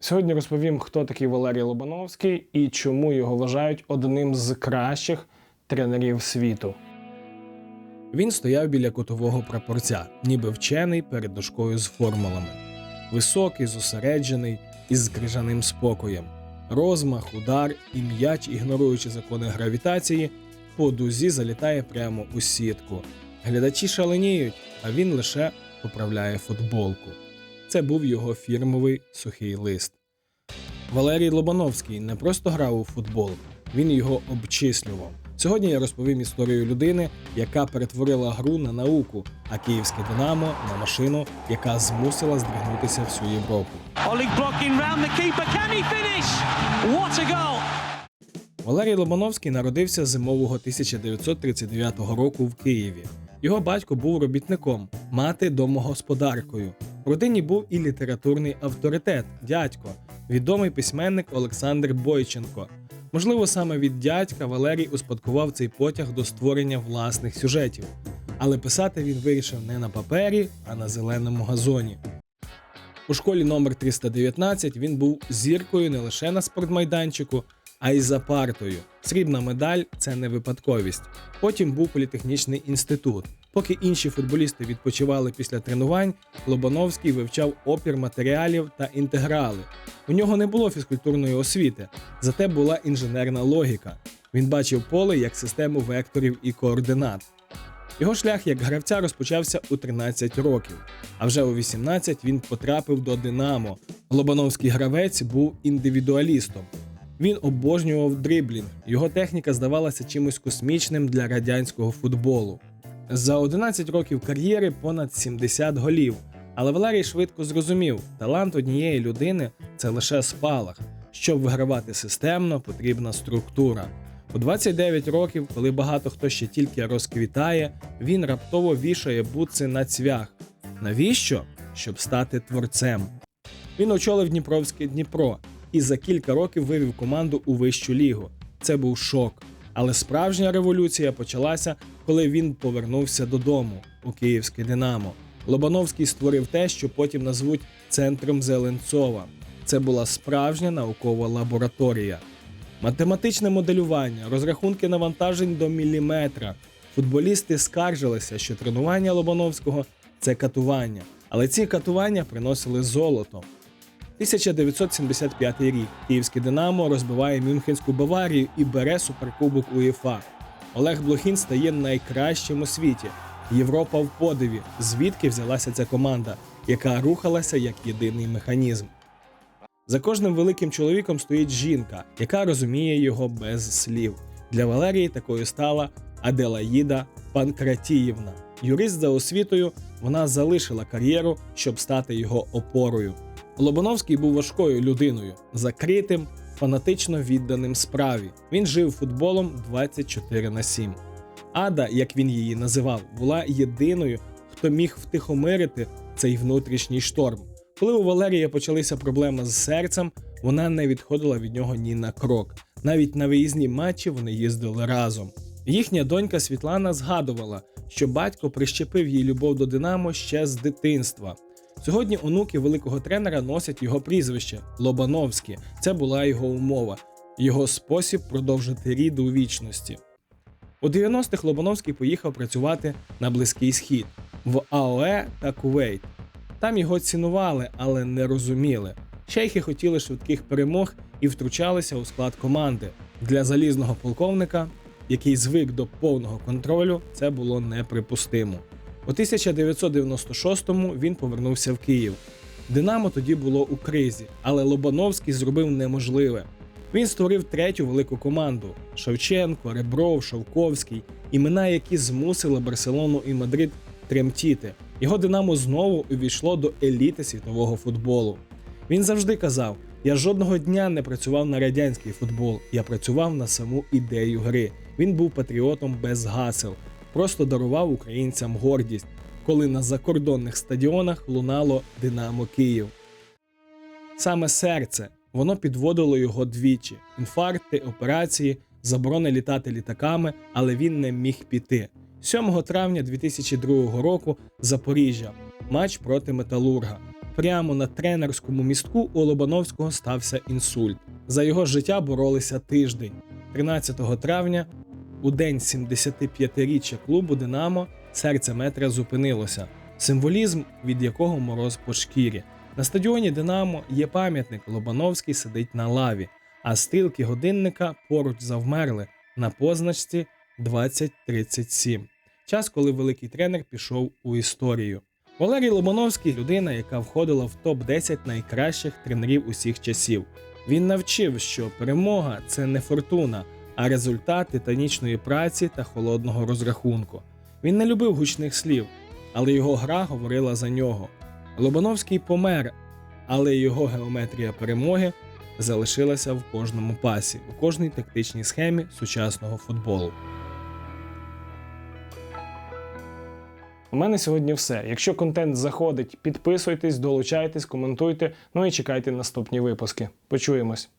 Сьогодні розповім, хто такий Валерій Лобановський і чому його вважають одним з кращих тренерів світу. Він стояв біля кутового прапорця, ніби вчений перед дошкою з формулами. Високий, зосереджений із крижаним спокоєм. Розмах, удар і м'яч, ігноруючи закони гравітації, по дузі залітає прямо у сітку. Глядачі шаленіють, а він лише поправляє футболку. Це був його фірмовий сухий лист. Валерій Лобановський не просто грав у футбол, він його обчислював. Сьогодні я розповім історію людини, яка перетворила гру на науку, а київське Динамо на машину, яка змусила здригнутися всю Європу. Валерій Лобановський народився зимового 1939 року в Києві. Його батько був робітником, мати домогосподаркою. Родині був і літературний авторитет, дядько, відомий письменник Олександр Бойченко. Можливо, саме від дядька Валерій успадкував цей потяг до створення власних сюжетів. Але писати він вирішив не на папері, а на зеленому газоні. У школі номер 319 він був зіркою не лише на спортмайданчику, а й за партою. Срібна медаль це не випадковість. Потім був політехнічний інститут. Поки інші футболісти відпочивали після тренувань, Лобановський вивчав опір матеріалів та інтеграли. У нього не було фізкультурної освіти, зате була інженерна логіка. Він бачив поле як систему векторів і координат. Його шлях як гравця розпочався у 13 років, а вже у 18 він потрапив до Динамо. Лобановський гравець був індивідуалістом. Він обожнював дриблінг. Його техніка здавалася чимось космічним для радянського футболу. За 11 років кар'єри понад 70 голів. Але Валерій швидко зрозумів, талант однієї людини це лише спалах. Щоб вигравати системно, потрібна структура. У 29 років, коли багато хто ще тільки розквітає, він раптово вішає бутси на цвях. Навіщо? Щоб стати творцем. Він очолив Дніпровське Дніпро і за кілька років вивів команду у вищу лігу. Це був шок. Але справжня революція почалася, коли він повернувся додому у Київське Динамо. Лобановський створив те, що потім назвуть центром Зеленцова. Це була справжня наукова лабораторія. Математичне моделювання, розрахунки навантажень до міліметра. Футболісти скаржилися, що тренування Лобановського це катування, але ці катування приносили золото. 1975 рік Київське Динамо розбиває Мюнхенську Баварію і бере суперкубок УЄФА. Олег Блохін стає найкращим у світі. Європа в подиві, звідки взялася ця команда, яка рухалася як єдиний механізм. За кожним великим чоловіком стоїть жінка, яка розуміє його без слів. Для Валерії такою стала Аделаїда Панкратіївна. Юрист за освітою, вона залишила кар'єру, щоб стати його опорою. Лобановський був важкою людиною, закритим, фанатично відданим справі. Він жив футболом 24 на 7. Ада, як він її називав, була єдиною, хто міг втихомирити цей внутрішній шторм. Коли у Валерія почалися проблеми з серцем, вона не відходила від нього ні на крок. Навіть на виїзні матчі вони їздили разом. Їхня донька Світлана згадувала, що батько прищепив їй любов до Динамо ще з дитинства. Сьогодні онуки великого тренера носять його прізвище Лобановське. Це була його умова, його спосіб продовжити рід у вічності. У 90-х Лобановський поїхав працювати на Близький Схід в АОЕ та Кувейт. Там його цінували, але не розуміли. Шейхи хотіли швидких перемог і втручалися у склад команди. Для залізного полковника, який звик до повного контролю, це було неприпустимо. У 1996-му він повернувся в Київ. Динамо тоді було у кризі, але Лобановський зробив неможливе. Він створив третю велику команду: Шевченко, Ребров, Шовковський, імена, які змусили Барселону і Мадрид тремтіти. Його Динамо знову увійшло до еліти світового футболу. Він завжди казав: я жодного дня не працював на радянський футбол, я працював на саму ідею гри. Він був патріотом без гасел, просто дарував українцям гордість, коли на закордонних стадіонах лунало Динамо Київ. Саме серце воно підводило його двічі: інфаркти, операції, заборони літати літаками, але він не міг піти. 7 травня 2002 року Запоріжжя матч проти Металурга. прямо на тренерському містку у Лобановського стався інсульт. За його життя боролися тиждень. 13 травня, у день 75-річчя клубу Динамо, серце метра зупинилося. Символізм, від якого мороз по шкірі. На стадіоні Динамо є пам'ятник. Лобановський сидить на лаві, а стрілки годинника поруч завмерли на позначці 2037. Час, коли великий тренер пішов у історію. Валерій Лобановський людина, яка входила в топ-10 найкращих тренерів усіх часів. Він навчив, що перемога це не фортуна, а результат титанічної праці та холодного розрахунку. Він не любив гучних слів, але його гра говорила за нього. Лобановський помер, але його геометрія перемоги залишилася в кожному пасі, у кожній тактичній схемі сучасного футболу. У мене сьогодні все. Якщо контент заходить, підписуйтесь, долучайтесь, коментуйте. Ну і чекайте наступні випуски. Почуємось.